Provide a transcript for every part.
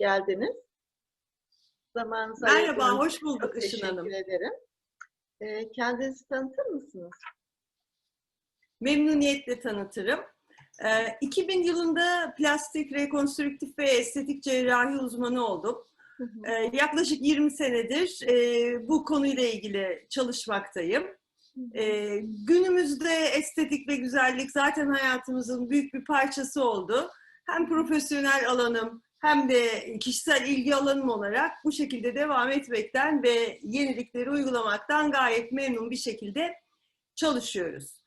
geldiniz. Zamanınızı Merhaba, ayırdığınız hoş bulduk Işın teşekkür Hanım. ederim. Ee, kendinizi tanıtır mısınız? Memnuniyetle tanıtırım. Ee, 2000 yılında plastik, rekonstrüktif ve estetik cerrahi uzmanı oldum. Hı hı. Ee, yaklaşık 20 senedir e, bu konuyla ilgili çalışmaktayım. Ee, günümüzde estetik ve güzellik zaten hayatımızın büyük bir parçası oldu. Hem profesyonel alanım hem de kişisel ilgi alanım olarak bu şekilde devam etmekten ve yenilikleri uygulamaktan gayet memnun bir şekilde çalışıyoruz.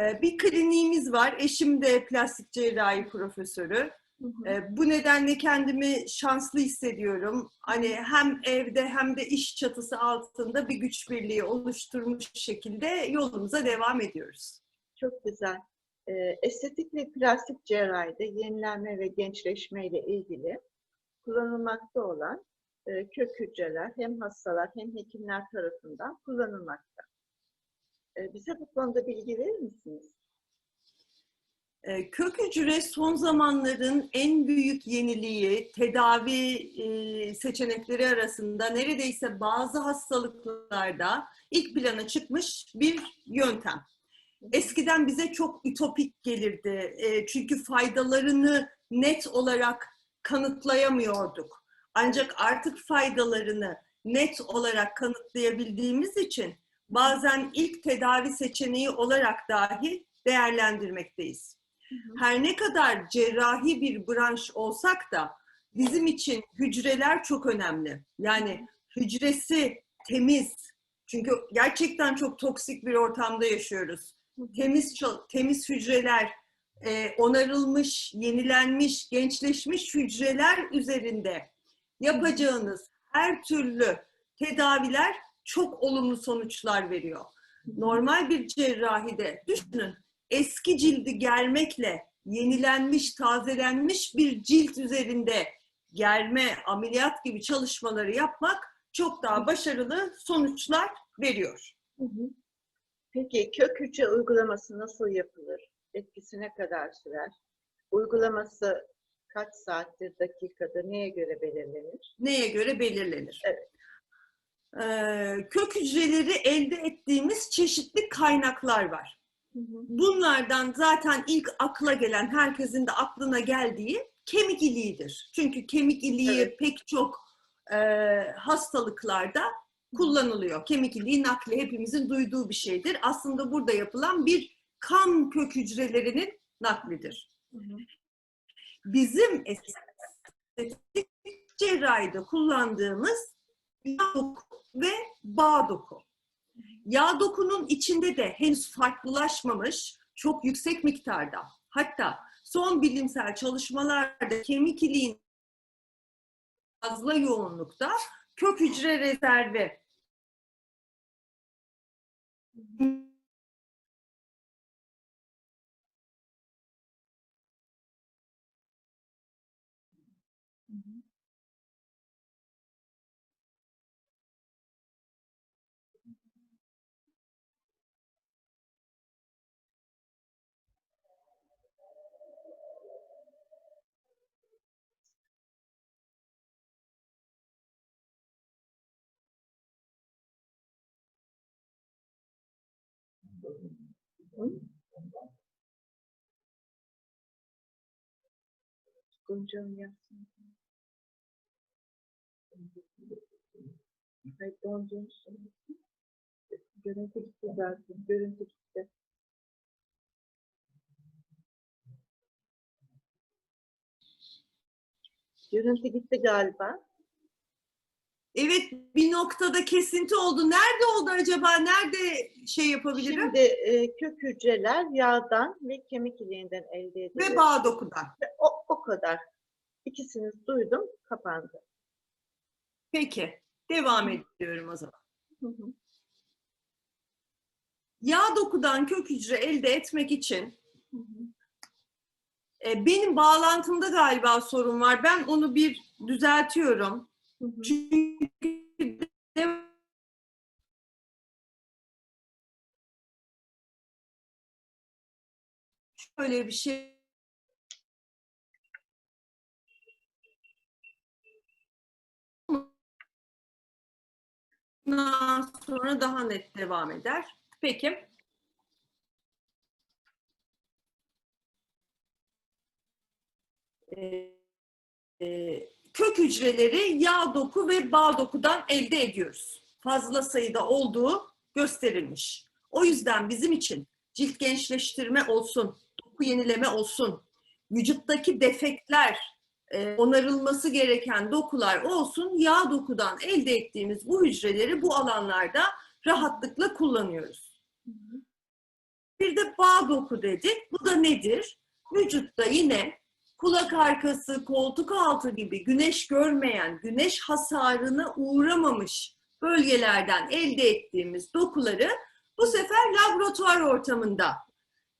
Ee, Bir kliniğimiz var. Eşim de plastik cerrahi profesörü. Hı hı. Ee, Bu nedenle kendimi şanslı hissediyorum. Hani hem evde hem de iş çatısı altında bir güç birliği oluşturmuş şekilde yolumuza devam ediyoruz. Çok güzel. Ee, estetik ve plastik cerrahide yenilenme ve gençleşme ile ilgili kullanılmakta olan e, kök hücreler hem hastalar hem hekimler tarafından kullanılmakta. Ee, bize bu konuda bilgi verir misiniz? Ee, Kök hücre son zamanların en büyük yeniliği, tedavi e, seçenekleri arasında neredeyse bazı hastalıklarda ilk plana çıkmış bir yöntem. Eskiden bize çok ütopik gelirdi. E, çünkü faydalarını net olarak kanıtlayamıyorduk. Ancak artık faydalarını net olarak kanıtlayabildiğimiz için bazen ilk tedavi seçeneği olarak dahi değerlendirmekteyiz. Her ne kadar cerrahi bir branş olsak da bizim için hücreler çok önemli. Yani hücresi temiz. Çünkü gerçekten çok toksik bir ortamda yaşıyoruz temiz temiz hücreler, e, onarılmış, yenilenmiş, gençleşmiş hücreler üzerinde yapacağınız her türlü tedaviler çok olumlu sonuçlar veriyor. Normal bir cerrahide düşünün eski cildi germekle yenilenmiş, tazelenmiş bir cilt üzerinde germe, ameliyat gibi çalışmaları yapmak çok daha başarılı sonuçlar veriyor. Hı hı. Peki kök hücre uygulaması nasıl yapılır? Etkisi ne kadar sürer? Uygulaması kaç saattir, dakikada, neye göre belirlenir? neye göre belirlenir? Evet. Ee, kök hücreleri elde ettiğimiz çeşitli kaynaklar var. Bunlardan zaten ilk akla gelen, herkesin de aklına geldiği kemik iliğidir. Çünkü kemik iliği Evet. pek çok e, hastalıklarda kullanılıyor. Kemik iliği nakli hepimizin duyduğu bir şeydir. Aslında burada yapılan bir kan kök hücrelerinin naklidir bizim estetik cerrahide kullandığımız yağ doku ve bağ doku. Yağ dokunun içinde de henüz farklılaşmamış çok yüksek miktarda hatta son bilimsel çalışmalarda kemik iliğin fazla yoğunlukta kök hücre rezervi Gonca'nın yapsın. Hayır, söylesin. Görüntü gitti zaten. Görüntü gitti. Görüntü gitti galiba. Evet bir noktada kesinti oldu. Nerede oldu acaba? Nerede şey yapabilirim? Şimdi e, kök hücreler yağdan ve kemik iliğinden elde ediliyor. Ve bağ dokudan. O, o kadar. İkisini duydum, kapandı. Peki. Devam ediyorum o zaman. Hı hı. Yağ dokudan kök hücre elde etmek için Hı hı. e, benim bağlantımda galiba sorun var. Ben onu bir düzeltiyorum. Çünkü şöyle bir şey sonra daha net devam eder. Peki. Ee, e, kök hücreleri yağ doku ve bağ dokudan elde ediyoruz. Fazla sayıda olduğu gösterilmiş. O yüzden bizim için cilt gençleştirme olsun, doku yenileme olsun, vücuttaki defektler, e, onarılması gereken dokular olsun, yağ dokudan elde ettiğimiz bu hücreleri bu alanlarda rahatlıkla kullanıyoruz. Bir de bağ doku dedik. Bu da nedir? Vücutta yine kulak arkası, koltuk altı gibi güneş görmeyen, güneş hasarına uğramamış bölgelerden elde ettiğimiz dokuları bu sefer laboratuvar ortamında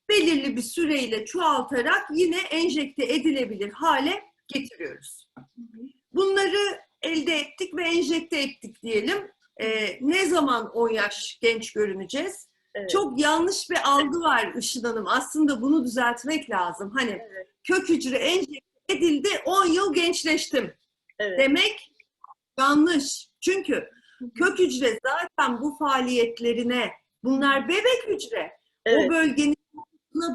belirli bir süreyle çoğaltarak yine enjekte edilebilir hale getiriyoruz. Bunları elde ettik ve enjekte ettik diyelim. Ee, ne zaman 10 yaş genç görüneceğiz? Evet. Çok yanlış bir algı var Işın Hanım. Aslında bunu düzeltmek lazım. Hani Evet. Kök hücre enjekte edildi 10 yıl gençleştim Evet. demek yanlış. Çünkü kök hücre zaten bu faaliyetlerine bunlar bebek hücre. Evet. O bölgenin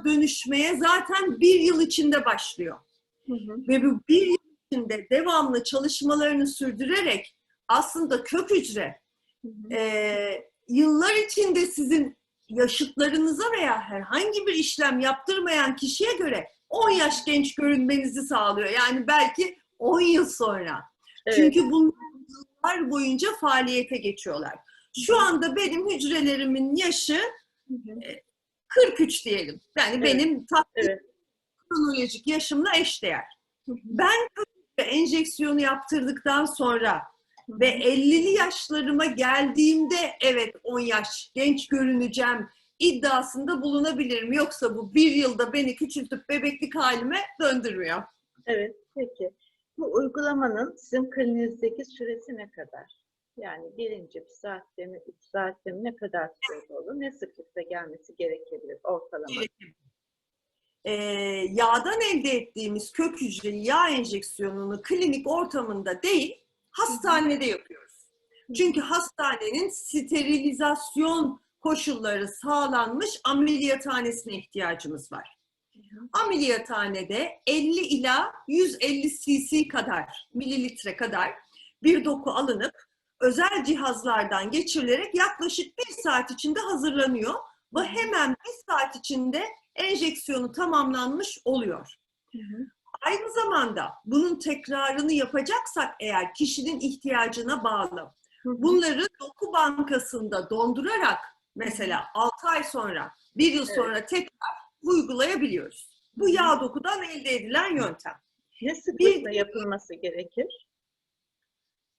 dönüşmeye zaten bir yıl içinde başlıyor. Hı hı. Ve bu bir yıl içinde devamlı çalışmalarını sürdürerek aslında kök hücre Hı hı. e, yıllar içinde sizin yaşıtlarınıza veya herhangi bir işlem yaptırmayan kişiye göre 10 yaş genç görünmenizi sağlıyor. Yani belki 10 yıl sonra. Evet. Çünkü bunlar yıllar boyunca faaliyete geçiyorlar. Şu anda benim hücrelerimin yaşı Hı hı. 43 diyelim. Yani Evet. benim taktik Evet. kronolojik yaşımla eşdeğer. Ben enjeksiyonu yaptırdıktan sonra ve 50'li yaşlarıma geldiğimde evet 10 yaş genç görüneceğim iddiasında bulunabilirim. Yoksa bu bir yılda beni küçültüp bebeklik halime döndürmüyor. Evet, peki. Bu uygulamanın sizin kliniğinizdeki süresi ne kadar? Yani birinci bir saatte mi, üç saatte mi ne kadar sürede olur? Ne sıklıkta gelmesi gerekebilir ortalama? Ee, yağdan elde ettiğimiz kök hücreli yağ enjeksiyonunu klinik ortamında değil, hastanede yapıyoruz. Çünkü hastanenin sterilizasyon koşulları sağlanmış ameliyathanesine ihtiyacımız var. Ameliyathanede 50 ila 150 cc kadar, mililitre kadar bir doku alınıp özel cihazlardan geçirilerek yaklaşık bir saat içinde hazırlanıyor ve hemen bir saat içinde enjeksiyonu tamamlanmış oluyor. Hı hı. Aynı zamanda bunun tekrarını yapacaksak eğer kişinin ihtiyacına bağlı bunları doku bankasında dondurarak mesela 6 ay sonra, bir yıl Evet. sonra tekrar uygulayabiliyoruz. Bu yağ dokudan elde edilen yöntem. Ne sıklıkla Bir- yapılması gerekir?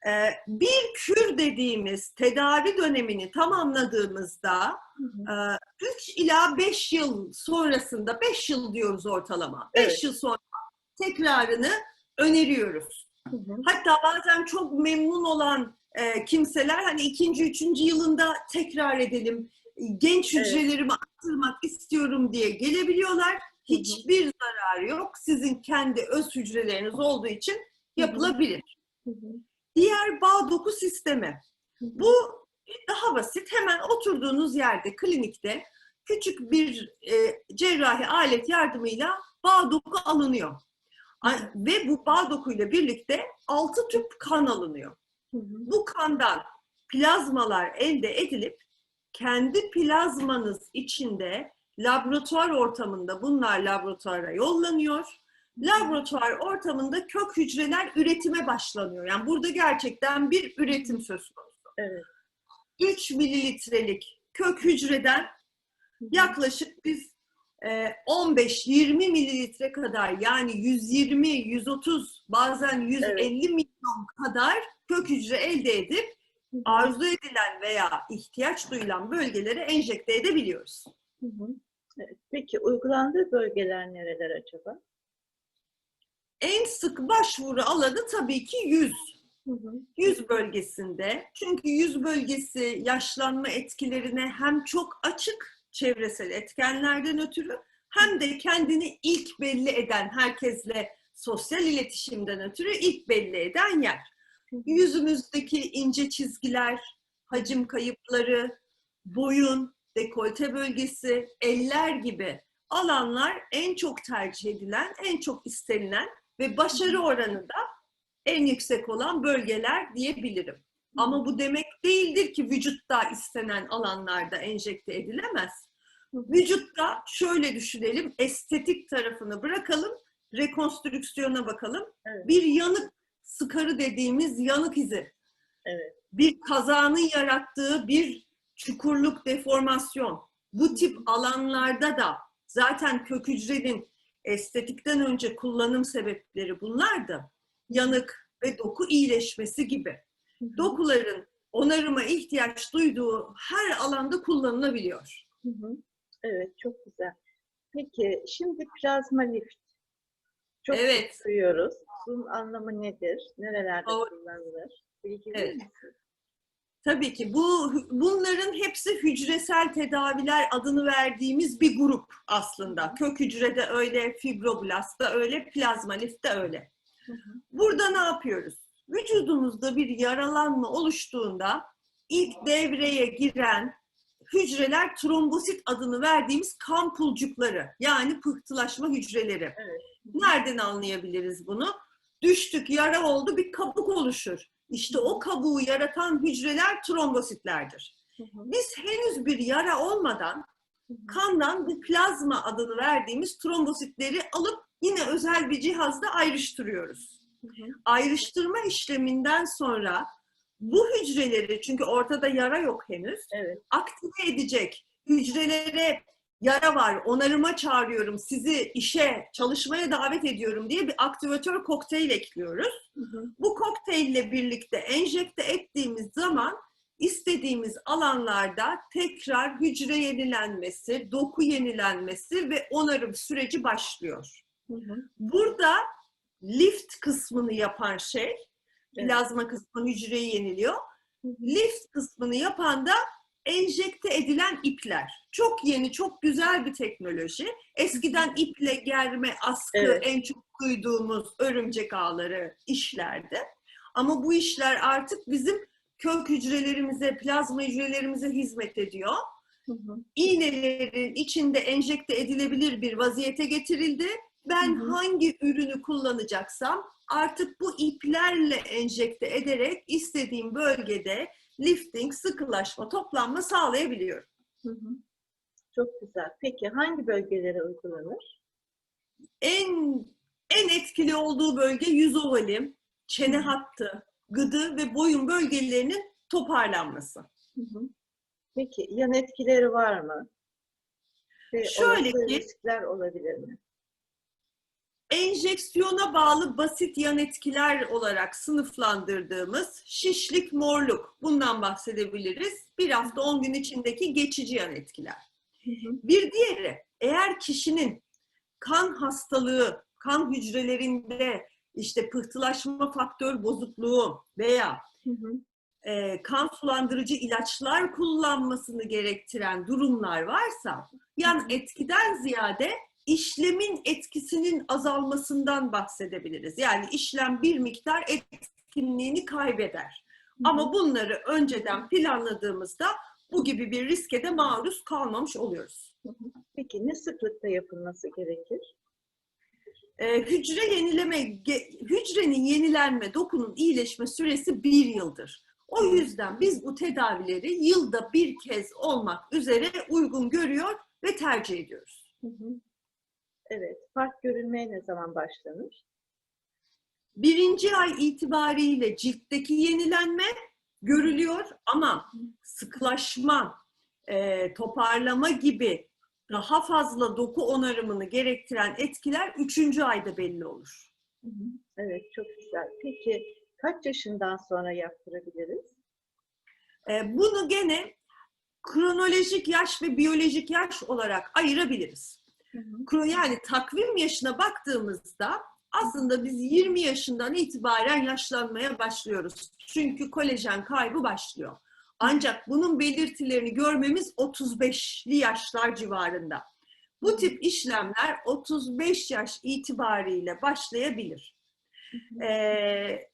Ee, bir kür dediğimiz tedavi dönemini tamamladığımızda Hı hı. 3 ila 5 yıl sonrasında, 5 yıl diyoruz ortalama, 5 Evet. yıl sonra tekrarını öneriyoruz. Hı hı. Hatta bazen çok memnun olan e, kimseler hani ikinci, üçüncü yılında tekrar edelim, genç Evet. hücrelerimi arttırmak istiyorum diye gelebiliyorlar. Hiçbir zararı yok. Sizin kendi öz hücreleriniz olduğu için yapılabilir. Hı hı. Diğer bağ doku sistemi. Hı hı. Bu daha basit. Hemen oturduğunuz yerde klinikte küçük bir e, cerrahi alet yardımıyla bağ doku alınıyor. Ve bu bağ dokuyla birlikte 6 tüp kan alınıyor. Bu kandan plazmalar elde edilip kendi plazmanız içinde laboratuvar ortamında bunlar laboratuvara yollanıyor. Laboratuvar ortamında kök hücreler üretime başlanıyor. Yani burada gerçekten bir üretim söz konusu. Evet. 3 mililitrelik kök hücreden yaklaşık biz e, 15-20 mililitre kadar yani 120, 130 bazen 150 milyon kadar kök hücre elde edip arzu edilen veya ihtiyaç duyulan bölgelere enjekte edebiliyoruz. Hı hı. Evet. Peki uygulandığı bölgeler nereler acaba? En sık başvuru alanı tabii ki yüz. Hı hı. Yüz bölgesinde. Çünkü yüz bölgesi yaşlanma etkilerine hem çok açık çevresel etkenlerden ötürü hem de kendini ilk belli eden herkesle sosyal iletişimden ötürü ilk belli eden yer. Yüzümüzdeki ince çizgiler, hacim kayıpları, boyun, dekolte bölgesi, eller gibi alanlar en çok tercih edilen, en çok istenilen ve başarı oranı da en yüksek olan bölgeler diyebilirim. Ama bu demek değildir ki vücutta istenen alanlarda enjekte edilemez. Vücutta şöyle düşünelim, estetik tarafını bırakalım, rekonstrüksiyona bakalım. Evet. Bir yanık sıkarı dediğimiz yanık izi. Evet. Bir kazanın yarattığı bir çukurluk, deformasyon. Bu tip alanlarda da zaten kök hücrenin estetikten önce kullanım sebepleri bunlardı. Yanık ve doku iyileşmesi gibi. Dokuların onarıma ihtiyaç duyduğu her alanda kullanılabiliyor. Hı hı. Evet, çok güzel. Peki, şimdi plazma lift. Çok Evet. duyuyoruz. Bunun anlamı nedir? Nerelerde Doğru. kullanılır? Bilgi Evet. misin? Tabii ki bu bunların hepsi hücresel tedaviler adını verdiğimiz bir grup aslında. Kök hücrede öyle, fibroblast öyle, plazma lift de öyle. Hı hı. Burada ne yapıyoruz? Vücudumuzda bir yaralanma oluştuğunda ilk devreye giren hücreler trombosit adını verdiğimiz kan pulcukları yani pıhtılaşma hücreleri. Evet. Nereden anlayabiliriz bunu? Düştük, yara oldu, bir kabuk oluşur. İşte o kabuğu yaratan hücreler trombositlerdir. Biz henüz bir yara olmadan kandan bu plazma adını verdiğimiz trombositleri alıp yine özel bir cihazda ayrıştırıyoruz. Ayrıştırma işleminden sonra bu hücreleri çünkü ortada yara yok henüz Evet. aktive edecek hücrelere yara var, onarıma çağırıyorum, sizi işe, çalışmaya davet ediyorum diye bir aktivatör kokteyl ekliyoruz. Hı hı. Bu kokteylle birlikte enjekte ettiğimiz zaman istediğimiz alanlarda tekrar hücre yenilenmesi, doku yenilenmesi ve onarım süreci başlıyor. Hı hı. Burada lift kısmını yapan şey, Evet. plazma kısmı hücreyi yeniliyor. Hı hı. Lift kısmını yapan da enjekte edilen ipler. Çok yeni, çok güzel bir teknoloji. Eskiden iple germe, askı Evet. en çok duyduğumuz örümcek ağları işlerdi. Ama bu işler artık bizim kök hücrelerimize, plazma hücrelerimize hizmet ediyor. Hı hı. İğnelerin içinde enjekte edilebilir bir vaziyete getirildi. Ben Hı hı. hangi ürünü kullanacaksam artık bu iplerle enjekte ederek istediğim bölgede lifting, sıkılaşma, toplanma sağlayabiliyorum. Hı hı. Çok güzel. Peki hangi bölgelere uygulanır? En en etkili olduğu bölge yüz ovali, çene hattı, gıdı ve boyun bölgelerinin toparlanması. Hı hı. Peki yan etkileri var mı? Ve Şöyle olası ki- riskler olabilir mi? Enjeksiyona bağlı basit yan etkiler olarak sınıflandırdığımız şişlik, morluk bundan bahsedebiliriz. Bir hafta 10 gün içindeki geçici yan etkiler. Bir diğeri eğer kişinin kan hastalığı, kan hücrelerinde işte pıhtılaşma faktör bozukluğu veya Hı hı. e, kan sulandırıcı ilaçlar kullanmasını gerektiren durumlar varsa yan etkiden ziyade işlemin etkisinin azalmasından bahsedebiliriz. Yani işlem bir miktar etkinliğini kaybeder. Ama bunları önceden planladığımızda bu gibi bir riske de maruz kalmamış oluyoruz. Peki ne sıklıkta yapılması gerekir? Ee, hücre yenileme, hücrenin yenilenme, dokunun iyileşme süresi bir yıldır. O yüzden biz bu tedavileri yılda bir kez olmak üzere uygun görüyor ve tercih ediyoruz. Hı hı. Evet. Fark görülmeye ne zaman başlanır? Birinci ay itibariyle ciltteki yenilenme görülüyor ama sıklaşma, e, toparlama gibi daha fazla doku onarımını gerektiren etkiler üçüncü ayda belli olur. Evet, çok güzel. Peki kaç yaşından sonra yaptırabiliriz? E, bunu gene kronolojik yaş ve biyolojik yaş olarak ayırabiliriz. Hı Yani takvim yaşına baktığımızda aslında biz 20 yaşından itibaren yaşlanmaya başlıyoruz. Çünkü kolajen kaybı başlıyor. Ancak bunun belirtilerini görmemiz 35'li yaşlar civarında. Bu tip işlemler 35 yaş itibariyle başlayabilir. Ee,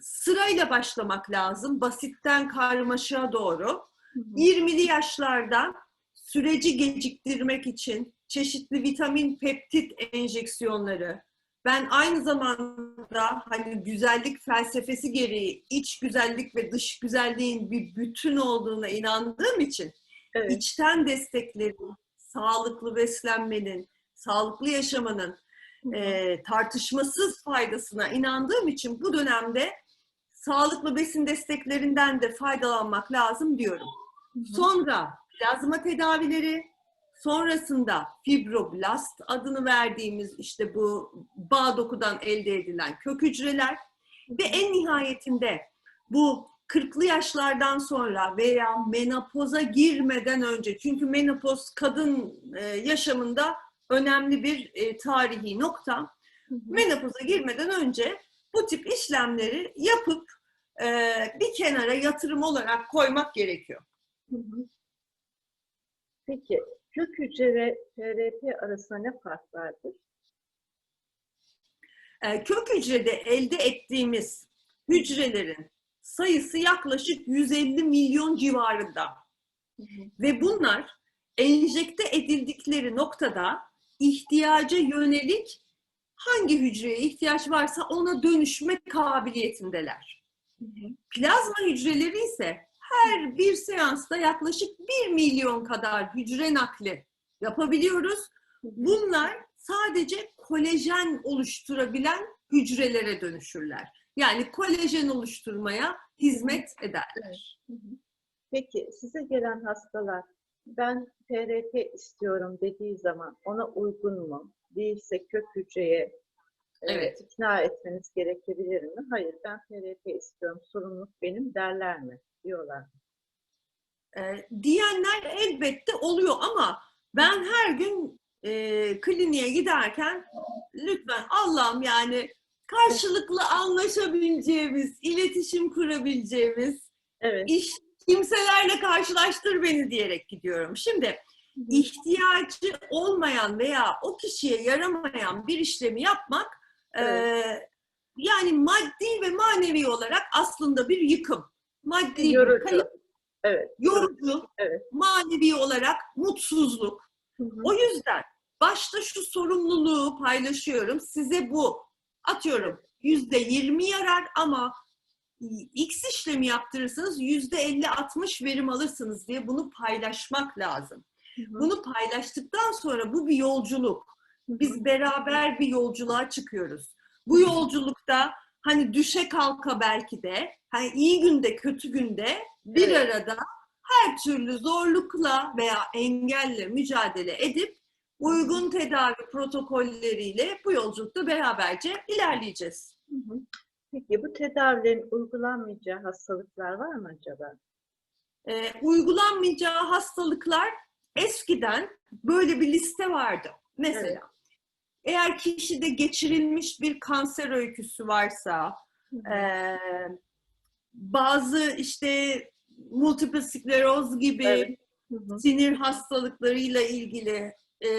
sırayla başlamak lazım. Basitten karmaşa doğru. Hı hı. 20'li yaşlarda süreci geciktirmek için çeşitli vitamin peptit enjeksiyonları. Ben aynı zamanda hani güzellik felsefesi gereği iç güzellik ve dış güzelliğin bir bütün olduğuna inandığım için Evet. içten desteklerin, sağlıklı beslenmenin, sağlıklı yaşamanın e, tartışmasız faydasına inandığım için bu dönemde sağlıklı besin desteklerinden de faydalanmak lazım diyorum. Sonra plazma tedavileri, sonrasında fibroblast adını verdiğimiz işte bu bağ dokudan elde edilen kök hücreler ve en nihayetinde bu 40'lı yaşlardan sonra veya menopoza girmeden önce çünkü menopoz kadın e, yaşamında önemli bir e, tarihi nokta. Menopoza girmeden önce bu tip işlemleri yapıp e, bir kenara yatırım olarak koymak gerekiyor. Peki kök hücre ve TRP arasında ne fark vardır? E, kök hücrede elde ettiğimiz hücrelerin sayısı yaklaşık 150 milyon civarında. Hı hı. Ve bunlar enjekte edildikleri noktada ihtiyaca yönelik hangi hücreye ihtiyaç varsa ona dönüşme kabiliyetindeler. Hı hı. Plazma hücreleri ise her bir seansta yaklaşık 1 milyon kadar hücre nakli yapabiliyoruz. Bunlar sadece kolajen oluşturabilen hücrelere dönüşürler. Yani kolajen oluşturmaya hizmet ederler. Peki size gelen hastalar ben TRP istiyorum dediği zaman ona uygun mu? Değilse kök hücreye e, Evet. ikna etmeniz gerekebilir mi? Hayır ben TRP istiyorum sorumluluk benim derler mi? Diyorlar. Ee, diyenler elbette oluyor ama ben her gün e, kliniğe giderken lütfen Allah'ım yani karşılıklı anlaşabileceğimiz, iletişim kurabileceğimiz Evet. iş kimselerle karşılaştır beni diyerek gidiyorum. Şimdi ihtiyacı olmayan veya o kişiye yaramayan bir işlemi yapmak e, yani maddi ve manevi olarak aslında bir yıkım. Maddi Yorucu. kayıp, Evet. yorucu, Evet. manevi olarak mutsuzluk. Hı hı. O yüzden başta şu sorumluluğu paylaşıyorum. Size bu atıyorum yüzde yirmi yarar ama X işlemi yaptırırsanız yüzde elli altmış verim alırsınız diye bunu paylaşmak lazım. Hı hı. Bunu paylaştıktan sonra bu bir yolculuk. Biz beraber bir yolculuğa çıkıyoruz. Bu yolculukta hani düşe kalka belki de hani iyi günde kötü günde bir Evet. arada her türlü zorlukla veya engelle mücadele edip uygun tedavi protokolleriyle bu yolculukta beraberce ilerleyeceğiz. Hı hı. Peki bu tedavilerin uygulanmayacağı hastalıklar var mı acaba? Ee, uygulanmayacağı hastalıklar eskiden böyle bir liste vardı. Mesela Evet. Eğer kişide geçirilmiş bir kanser öyküsü varsa, Hı hı. Ee, bazı işte multiple skleroz gibi Evet. Hı hı. sinir hastalıklarıyla ilgili e,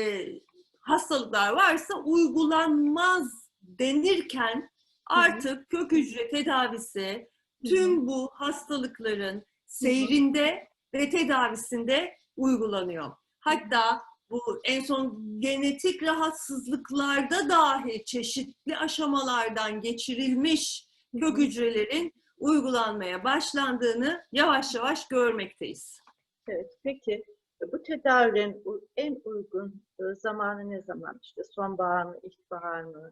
hastalıklar varsa uygulanmaz denirken artık kök hücre tedavisi tüm bu hastalıkların seyrinde ve tedavisinde uygulanıyor. Hatta bu en son genetik rahatsızlıklarda dahi çeşitli aşamalardan geçirilmiş kök hücrelerin uygulanmaya başlandığını yavaş yavaş görmekteyiz. Evet, peki bu tedavilerin en uygun e, zamanı ne zaman? İşte sonbahar mı, ilkbahar mı?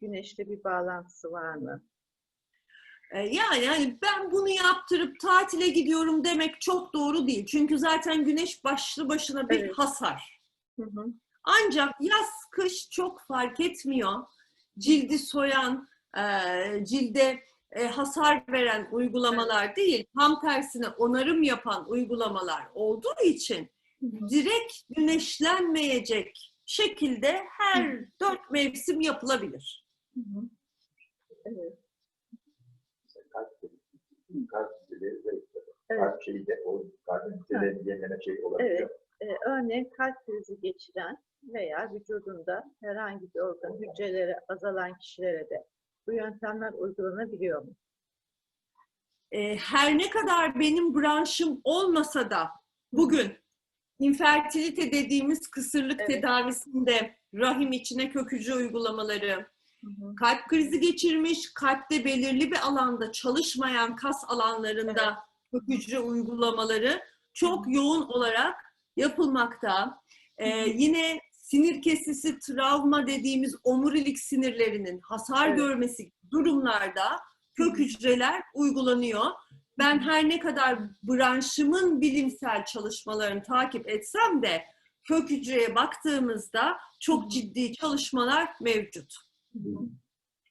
Güneşle bir bağlantısı var mı? Ee, Yani hani ben bunu yaptırıp tatile gidiyorum demek çok doğru değil. Çünkü zaten güneş başlı başına bir Evet. hasar. Hı hı. Ancak yaz kış çok fark etmiyor. Cildi soyan, e, cilde e, hasar veren uygulamalar değil, tam tersine onarım yapan uygulamalar olduğu için direkt güneşlenmeyecek şekilde her dört mevsim yapılabilir. Hı hı. Evet, kalp kalp hücreleri ve evet. kalp şeyi de o kalp hücreleri yenileme şey olabiliyor. Ee, örneğin kalp krizi geçiren veya vücudunda herhangi bir organ hücreleri azalan kişilere de bu yöntemler uygulanabiliyor mu? e, her ne kadar benim branşım olmasa da bugün infertilite dediğimiz kısırlık Evet. tedavisinde rahim içine kök hücre uygulamaları, Hı hı. kalp krizi geçirmiş, kalpte belirli bir alanda çalışmayan kas alanlarında kök hücre uygulamaları çok yoğun olarak yapılmakta. Ee, yine sinir kesisi travma dediğimiz omurilik sinirlerinin hasar Evet. görmesi durumlarda kök hücreler uygulanıyor. Ben her ne kadar branşımın bilimsel çalışmalarını takip etsem de kök hücreye baktığımızda çok ciddi çalışmalar mevcut.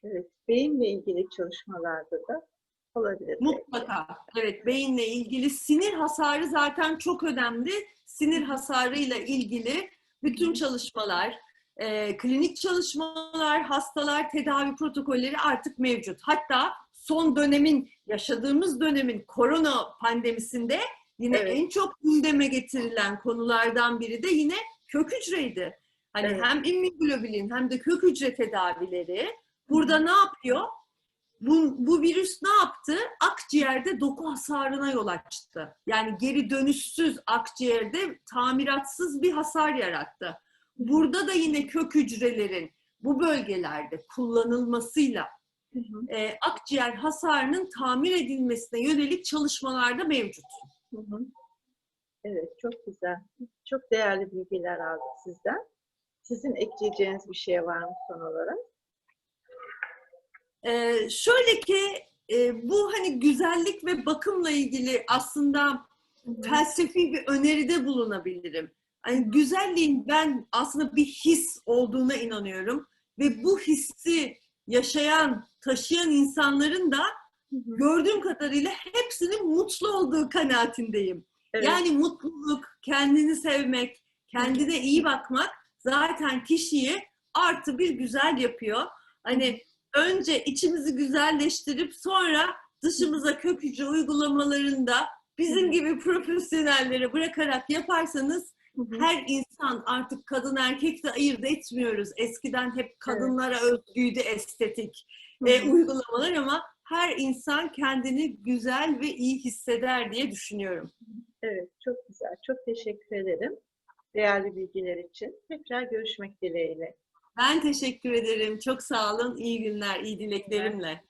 Evet, beyinle ilgili çalışmalarda da olabilir. Mutlaka. Evet, beyinle ilgili sinir hasarı zaten çok önemli. Sinir hasarıyla ilgili bütün çalışmalar, e, klinik çalışmalar, hastalar, tedavi protokolleri artık mevcut. Hatta son dönemin, yaşadığımız dönemin korona pandemisinde yine Evet. en çok gündeme getirilen konulardan biri de yine kök hücreydi. Hani Evet. hem immunoglobulin hem de kök hücre tedavileri burada ne yapıyor? Bu, bu virüs ne yaptı? Akciğerde doku hasarına yol açtı. Yani geri dönüşsüz akciğerde tamiratsız bir hasar yarattı. Burada da yine kök hücrelerin bu bölgelerde kullanılmasıyla Hı hı, e, akciğer hasarının tamir edilmesine yönelik çalışmalarda mevcut. hı hı. Evet, çok güzel. Çok değerli bilgiler aldık sizden. Sizin ekleyeceğiniz bir şey var mı son olarak? Ee, şöyle ki e, bu hani güzellik ve bakımla ilgili aslında felsefi bir öneride bulunabilirim. Hani güzelliğin ben aslında bir his olduğuna inanıyorum ve bu hissi yaşayan, taşıyan insanların da gördüğüm kadarıyla hepsinin mutlu olduğu kanaatindeyim. Evet, Yani mutluluk, kendini sevmek, kendine iyi bakmak zaten kişiyi artı bir güzel yapıyor. Hani önce içimizi güzelleştirip sonra dışımıza kök hücre uygulamalarında bizim gibi profesyonellere bırakarak yaparsanız her insan artık kadın erkek de ayırt etmiyoruz. Eskiden hep kadınlara özgüydü estetik e, uygulamalar ama her insan kendini güzel ve iyi hisseder diye düşünüyorum. Evet, çok güzel. Çok teşekkür ederim. Değerli bilgiler için. Tekrar görüşmek dileğiyle. Ben teşekkür ederim. Çok sağ olun. İyi günler, iyi dileklerimle.